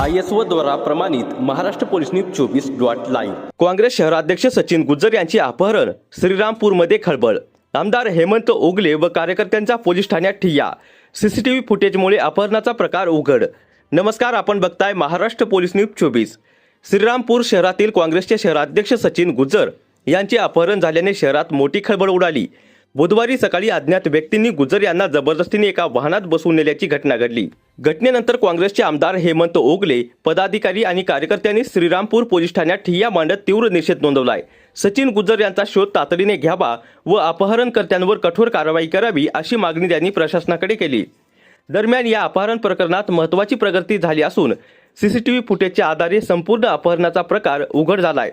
I S O द्वारा प्रमाणित Maharashtra police news चोवीस डॉट लाईव्ह. काँग्रेस शहराध्यक्ष सचिन गुज्जर यांचे अपहरण श्रीरामपूरमध्ये खळबळ. आमदार हेमंत ओगले व कार्यकर्त्यांचा पोलीस ठाण्यात ठिय्या. सीसीटीव्ही फुटेजमुळे अपहरणाचा प्रकार उघड. नमस्कार आपण बघताय महाराष्ट्र पोलीस न्यूज चोवीस. श्रीरामपूर शहरातील काँग्रेसचे शहराध्यक्ष सचिन गुज्जर यांचे अपहरण झाल्याने शहरात मोठी खळबळ उडाली. बुधवारी सकाळी अज्ञात व्यक्तींनी गुजर यांना जबरदस्तीने एका वाहनात बसवून नेल्याची घटना घडली. घटनेनंतर काँग्रेसचे आमदार हेमंत ओगले पदाधिकारी आणि कार्यकर्त्यांनी श्रीरामपूर पोलीस ठाण्यात ठिय्या मांडत तीव्र निषेध नोंदवलाय. सचिन गुजर यांचा शोध तातडीने घ्यावा व अपहरणकर्त्यांवर कठोर कारवाई करावी अशी मागणी त्यांनी प्रशासनाकडे केली. दरम्यान या अपहरण प्रकरणात महत्वाची प्रगती झाली असून सीसीटीव्ही फुटेजच्या आधारे संपूर्ण अपहरणाचा प्रकार उघड झालाय.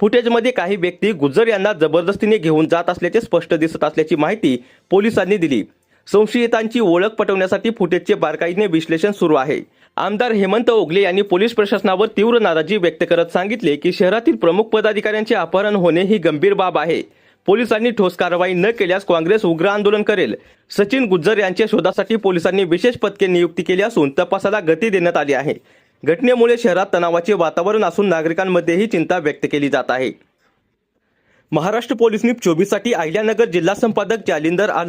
फुटेजमध्ये काही व्यक्ती गुज्जर यांना जबरदस्तीने घेऊन जात असल्याचे स्पष्ट दिसत असल्याची माहिती पोलिसांनी दिली. संशयितांची ओळख पटवण्यासाठी फुटेजचे बारकाईने विश्लेषण सुरू आहे. आमदार हेमंत ओगले यांनी पोलीस प्रशासनावर तीव्र नाराजी व्यक्त करत सांगितले की शहरातील प्रमुख पदाधिकाऱ्यांचे अपहरण होणे ही गंभीर बाब आहे. पोलिसांनी ठोस कारवाई न केल्यास काँग्रेस उग्र आंदोलन करेल. सचिन गुज्जर यांच्या शोधासाठी पोलिसांनी विशेष पथके नियुक्ती केली असून तपासाला गती देण्यात आली आहे. घटनेमुळे शहरात तणावाचे वातावरण असून नागरिकांमध्येही चिंता व्यक्त केली जात आहे. महाराष्ट्र पोलीस न्यूज चोवीससाठी अहिल्यानगर जिल्हा संपादक जालिंदर आल्हा